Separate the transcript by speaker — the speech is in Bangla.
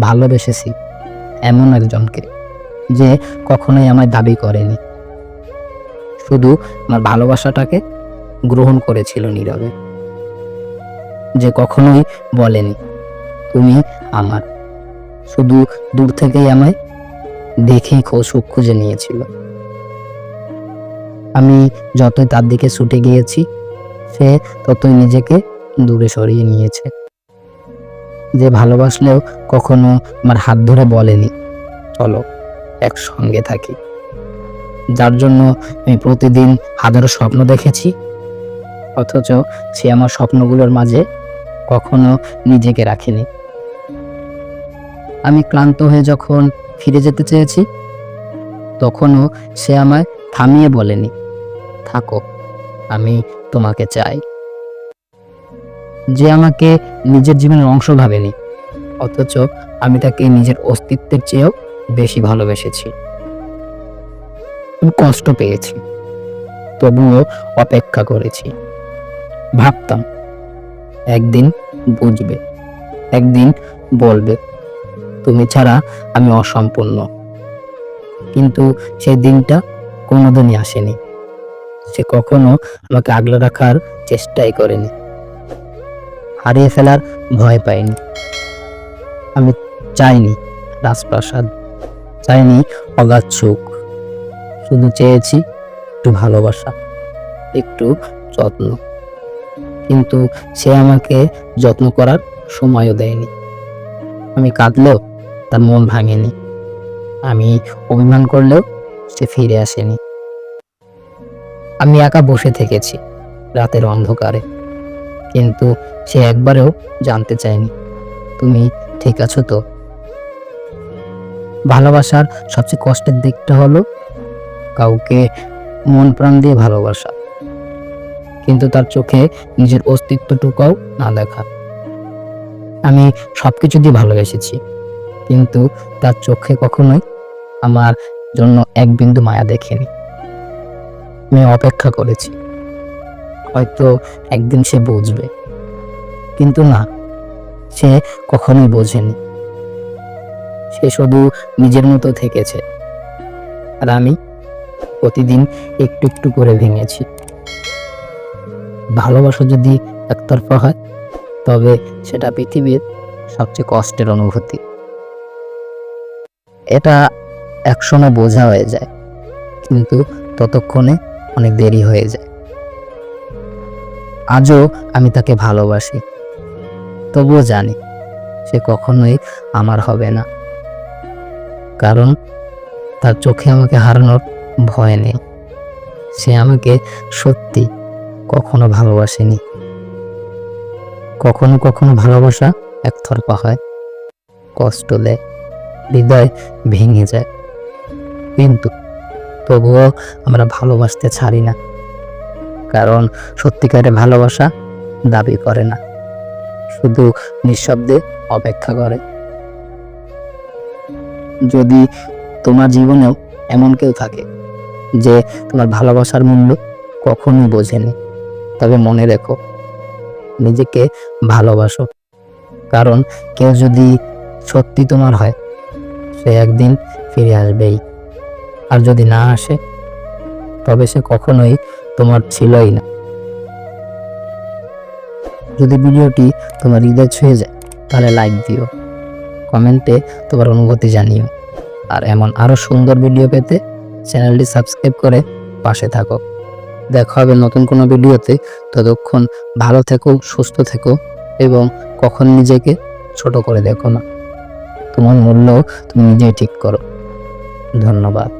Speaker 1: ভালোবেসেছি এমন একজনকে যে কখনোই আমায় দাবি করেনি। শুধু আমার ভালোবাসাটাকে গ্রহণ করেছিল নীরবে। যে কখনোই বলেনি, তুমি আমার। শুধু দূর থেকেই আমায় দেখেই সুখ খুঁজে নিয়েছিল। আমি যতই তার দিকে ছুটে গিয়েছি, সে ততই নিজেকে দূরে সরিয়ে নিয়েছে। যে ভালোবাসলেও কখনো আমার হাত ধরে বলেনি। চলো একসঙ্গে থাকি। যার জন্য আমি প্রতিদিন হাজারো স্বপ্ন দেখেছি। অথচ সে আমার স্বপ্নগুলোর মাঝে কখনো নিজেকে রাখেনি। আমি ক্লান্ত হয়ে যখন ফিরে যেতে চেয়েছি, তখনও সে আমায় থামিয়ে বলেনি, থাকো, আমি তোমাকে চাই। যে আমাকে নিজের জীবনের অংশ ভাবেনি, অথচ আমি তাকে নিজের অস্তিত্বের চেয়েও বেশি ভালোবেসেছি। কষ্ট পেয়েছি, তবুও অপেক্ষা করেছি। ভাবতাম, একদিন বুঝবে, একদিন বলবে, তুমি ছাড়া আমি অসম্পূর্ণ। কিন্তু সেই দিনটা কোনোদিনই আসেনি। সে কখনো আমাকে আগলে রাখার চেষ্টাই করেনি। হারিয়ে ফেলার ভয় পাইনি। আমি চাইনি রাজপ্রাসাদ, চাইনি অগাধ সুখ। শুধু চেয়েছি একটু ভালোবাসা, একটু যত্ন। কিন্তু সে আমাকে যত্ন করার সময়ও দেয়নি। আমি কাঁদলেও তার মন ভাঙেনি। আমি অভিমান করলেও সে ফিরে আসেনি। আমি একা বসে থেকেছি রাতের অন্ধকারে। কিন্তু সে একবারেও জানতে চায়নি। তুমি ঠিক আছো তো? ভালোবাসার সবচেয়ে কষ্টের দিকটা হলো কাউকে মন প্রাণ দিয়ে ভালোবাসা। কিন্তু তার চোখে নিজের অস্তিত্বটুকাও না দেখা। আমি সবকিছু দিয়ে ভালোবেসেছি, কিন্তু তার চোখে কখনোই আমার জন্য এক বিন্দু মায়া দেখেনি। আমি অপেক্ষা করেছি। হয়তো একদিন সে বুঝবে। কিন্তু না, সে কখনোই বোঝেনি। সে শুধু নিজের মতো থেকেছে। আর আমি প্রতিদিন একটু একটু করে ভেঙেছি। ভালোবাসা যদি একতরফা হয়, তবে সেটা পৃথিবীর সবচেয়ে কষ্টের অনুভূতি। এটা একসময় বোঝা হয়ে যায়, কিন্তু ততক্ষণে অনেক দেরি হয়ে যায়। আজও আমি তাকে ভালোবাসি। তবুও জানি সে কখনোই আমার হবে না। কারণ তার চোখে আমাকে হারানোর ভয় নেই। সে আমাকে সত্যি কখনো ভালোবাসেনি। কখনো কখনো ভালোবাসা একতরফা হয়। কষ্ট দেয়, হৃদয় ভেঙে যায়। কিন্তু তবুও আমরা ভালোবাসতে ছাড়ি না। কারণ সত্যিকারের ভালোবাসা দাবি করে না। শুধু নিঃশব্দে অপেক্ষা করে। যদি তোমার জীবনেও এমন কেউ থাকে যে তোমার ভালোবাসার মূল্য কখনোই বোঝেনি, তবে মনে রেখো, নিজেকে ভালোবাসো। কারণ কেউ যদি সত্যি তোমার হয়, সে একদিন ফিরে আসবেই। আর যদি না আসে, তবে সে কখনোই তোমার ছিলই না। যদি ভিডিওটি তোমার হৃদয় ছুঁয়ে যায়, তাহলে লাইক দিও। কমেন্টে তোমার অনুভূতি জানিও। আর এমন আরও সুন্দর ভিডিও পেতে চ্যানেলটি সাবস্ক্রাইব করে পাশে থাকো। দেখা হবে নতুন কোনো ভিডিওতে। ততক্ষণ ভালো থেকো, সুস্থ থেকো এবং কখন নিজেকে ছোট করে দেখো না। তোমার মূল্য তুমি নিজেই ঠিক করো। ধন্যবাদ।